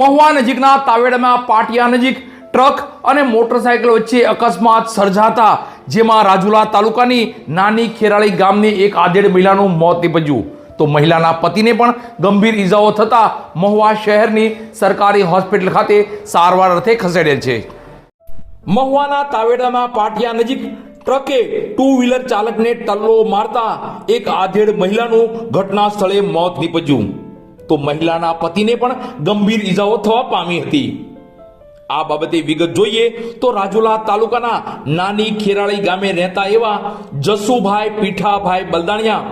મહુવા નજીકના તાવેડામાં પાટિયા નજીક ટ્રક અને મોટરસાયકલ વચ્ચે અકસ્માત સર્જાતા, જેમાં રાજુલા તાલુકાની નાની ખેરાળી ગામની એક આધેડ મહિલાનું મોત નીપજ્યું. તો મહિલાના પતિને પણ ગંભીર ઈજાઓ થતા મહુવા શહેરની સરકારી હોસ્પિટલ ખાતે સારવાર અર્થે ખસેડેલ છે. મહુવાના તાવેડામાં પાટિયા નજીક ટ્રકે ટુ વ્હીલર ચાલકને ટલ્લો મારતા એક આધેડ મહિલાનું ઘટના સ્થળે મોત નીપજ્યું. તો મહિલાના પતિને પણ ગંભીર ઈજાઓ થવા પામી હતી. આ બાબતે વિગત જોઈએ તો રાજુલા તાલુકાના નાની ખેરાળી ગામે રહેતા એવા જસુભાઈ પીઠાભાઈ બલદાણિયા,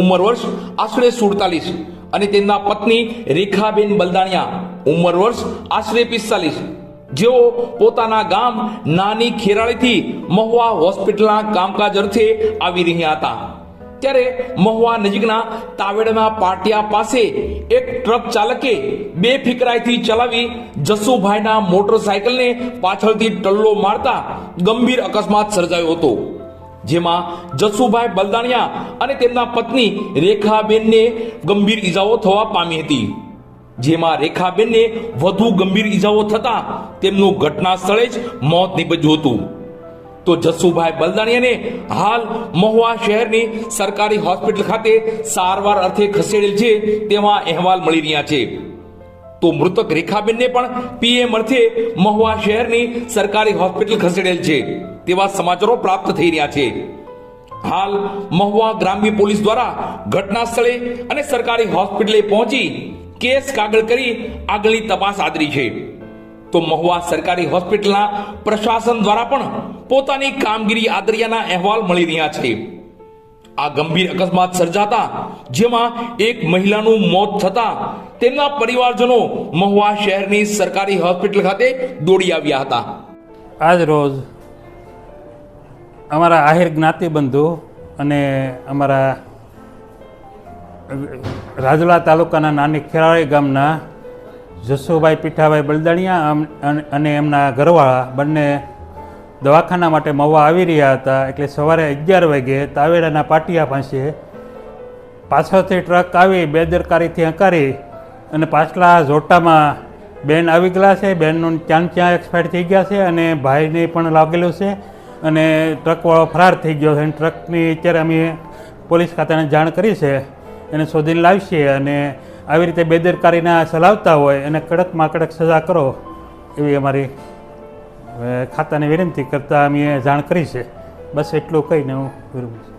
ઉંમર વર્ષ આશરે સુડતાલીસ અને તેમના પત્ની રેખાબેન બલદાણિયા, ઉંમર વર્ષ આશરે પિસ્તાલીસ. જેઓ પોતાના ગામ નાની ખેરાળીથી મહુવા હોસ્પિટલના કામકાજ અર્થે આવી રહ્યા હતા. ત્યારે મહુવા નજીકના તાવેડના પાટિયા પાસે એક ટ્રક ચાલકે બે ફિકરાઈથી ચલાવી જસુભાઈના મોટરસાયકલને પાછળથી ટલ્લો મારતા ગંભીર અકસ્માત સર્જાયો હતો. જેમાં જસુભાઈ બલદાણિયા અને તેમના પત્ની રેખાબેનને ગંભીર ઈજાઓ થવા પામી હતી. જેમાં રેખાબેનને વધુ ગંભીર ઈજાઓ થતા તેમનું ઘટના સ્થળે જ મોત નીપજ્યું હતું. તો જસુભાઈ બલદાણિયાને હાલ મહુવા શહેરની સરકારી હોસ્પિટલ ખાતે સારવાર અર્થે ખસેડેલ છે તેવા અહેવાલ મળી રહ્યા છે. તો મૃતક રેખાબેનને પણ પીએમ અર્થે મહુવા શહેરની સરકારી હોસ્પિટલ ખસેડેલ છે, તેવા સમાચારો પ્રાપ્ત થઈ રહ્યા છે. હાલ મહુવા ગ્રામ્ય પોલીસ દ્વારા ઘટના સ્થળે અને સરકારી હોસ્પિટલે પહોંચી કેસ કાગળ કરી આગળની તપાસ આદરી છે. તો મહુવા સરકારી હોસ્પિટલના પ્રશાસન દ્વારા પણ પોતાની કામગીરી આદર્યાના અહેવાલ મળી રહ્યા છે. આ ગંભીર અકસ્માત સર્જાતા, જેમાં એક મહિલાનું મોત થતા તેમના પરિવારજનો મહુવા શહેરની સરકારી હોસ્પિટલ ખાતે દોડી આવ્યા હતા. આજ રોજ અમારા આહિર જ્ઞાતિબંધુ અને અમારા રાજુલા તાલુકાના નાની ખેરાળી ગામના જસુભાઈ, પીઠાભાઈ બલદાણિયા અને એમના ઘરવાળા બંને દવાખાના માટે મવા આવી રહ્યા હતા. એટલે સવારે અગિયાર વાગે તાવેડાના પાટિયા પાસે પાછળથી ટ્રક આવી બેદરકારીથી હંકારી અને પાછલા ઝોટામાં બેન આવી ગયેલા છે. બેનનું ત્યાં ચ્યાં એક્સપાયર થઈ ગયા છે અને ભાઈને પણ લાગેલું છે અને ટ્રકવાળો ફરાર થઈ ગયો છે. અને ટ્રકની અત્યારે અમે પોલીસ ખાતાને જાણ કરી છે. એને શોધીને લાવશે અને આવી રીતે બેદરકારીના ચલાવતા હોય એને કડકમાં કડક સજા કરો એવી અમારી ખાતાને વિનંતી કરતાં અમે જાણ કરી છે. બસ એટલું કહીને હું વિરમું છું.